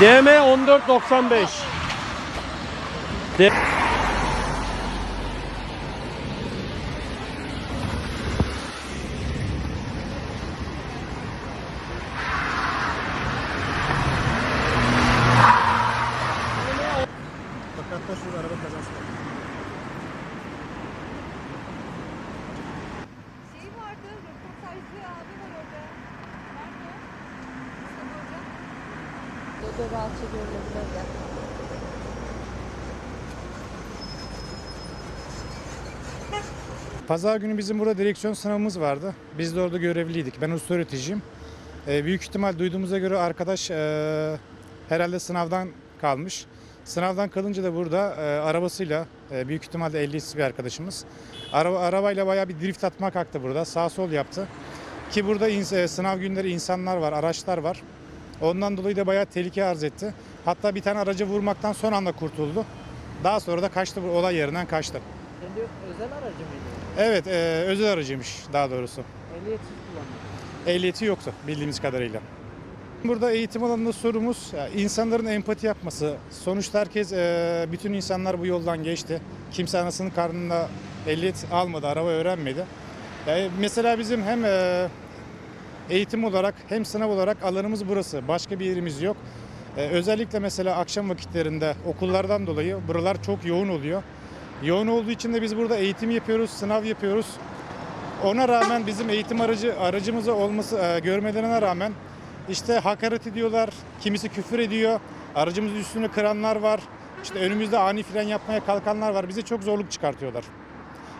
DM 1495. D- Fakat da şurada araba kazası var. Şey vardı, röportajcı abi var orada. Nerede? Mustafa Hoca. Dodo rahatça görülebilir de. Pazar günü bizim burada direksiyon sınavımız vardı. Biz de orada görevliydik. Ben usta öğreticiyim. Ee, büyük ihtimal duyduğumuza göre arkadaş e, herhalde sınavdan kalmış. Sınavdan kalınca da burada e, arabasıyla e, büyük ihtimalle ehliyetsiz bir arkadaşımız. Araba, arabayla bayağı bir drift atmak kalktı burada. Sağ sol yaptı. Ki burada ins- e, sınav günleri insanlar var, araçlar var. Ondan dolayı da bayağı tehlike arz etti. Hatta bir tane aracı vurmaktan son anda kurtuldu. Daha sonra da kaçtı, olay yerinden kaçtı. Kendi özel aracı mıydı? Evet, e, özel aracıymış daha doğrusu. Ehliyetsiz kullanıyor. Ehliyeti yoktu bildiğimiz kadarıyla. Burada eğitim alanında sorumuz ya, insanların empati yapması. Sonuçta herkes, e, bütün insanlar bu yoldan geçti. Kimse anasının karnında ehliyet almadı, araba öğrenmedi. Yani mesela bizim hem e, eğitim olarak hem sınav olarak alanımız burası. Başka bir yerimiz yok. E, özellikle mesela akşam vakitlerinde okullardan dolayı buralar çok yoğun oluyor. Yoğun olduğu için de biz burada eğitim yapıyoruz, sınav yapıyoruz. Ona rağmen bizim eğitim aracı aracımızı olması e, görmelerine rağmen işte hakaret ediyorlar, kimisi küfür ediyor, aracımızın üstünü kıranlar var. İşte önümüzde ani fren yapmaya kalkanlar var. Bize çok zorluk çıkartıyorlar.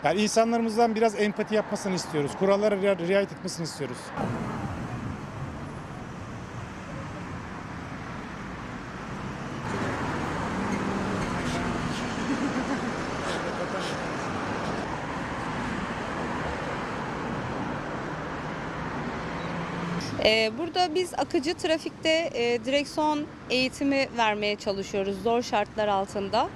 Yani insanlarımızdan biraz empati yapmasını istiyoruz. Kurallara ria- riayet etmesini istiyoruz. Burada biz akıcı trafikte e, direksiyon eğitimi vermeye çalışıyoruz zor şartlar altında.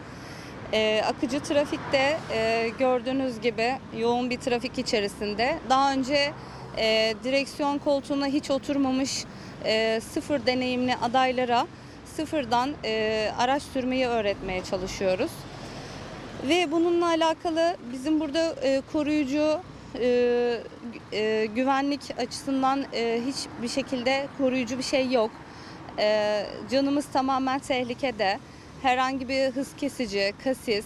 Ee, akıcı trafikte e, gördüğünüz gibi yoğun bir trafik içerisinde daha önce e, direksiyon koltuğuna hiç oturmamış sıfır deneyimli adaylara sıfırdan araç sürmeyi öğretmeye çalışıyoruz. Ve bununla alakalı bizim burada koruyucu e, gü- e, güvenlik açısından e, hiçbir şekilde koruyucu bir şey yok. E, canımız tamamen tehlikede. Herhangi bir hız kesici, kasis.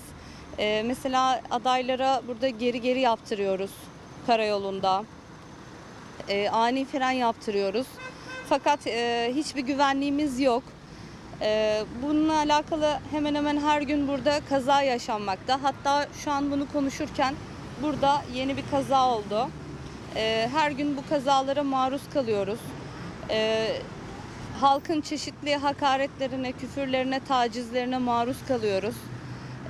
e, mesela adaylara burada geri geri yaptırıyoruz karayolunda. E, ani fren yaptırıyoruz. Fakat e, hiçbir güvenliğimiz yok. Ee, bununla alakalı hemen hemen her gün burada kaza yaşanmakta. Hatta şu an bunu konuşurken burada yeni bir kaza oldu. Ee, her gün bu kazalara maruz kalıyoruz. Ee, halkın çeşitli hakaretlerine, küfürlerine, tacizlerine maruz kalıyoruz.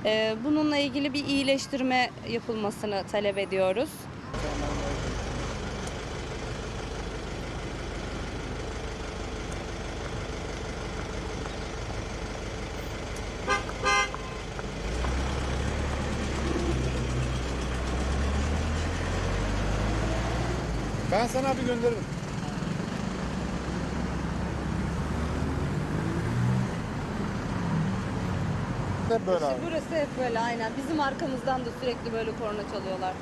Ee, bununla ilgili bir iyileştirme yapılmasını talep ediyoruz. Ben sana abi gönderirim. Hep böyle abi. Burası hep böyle aynen. Bizim arkamızdan da sürekli böyle korna çalıyorlar.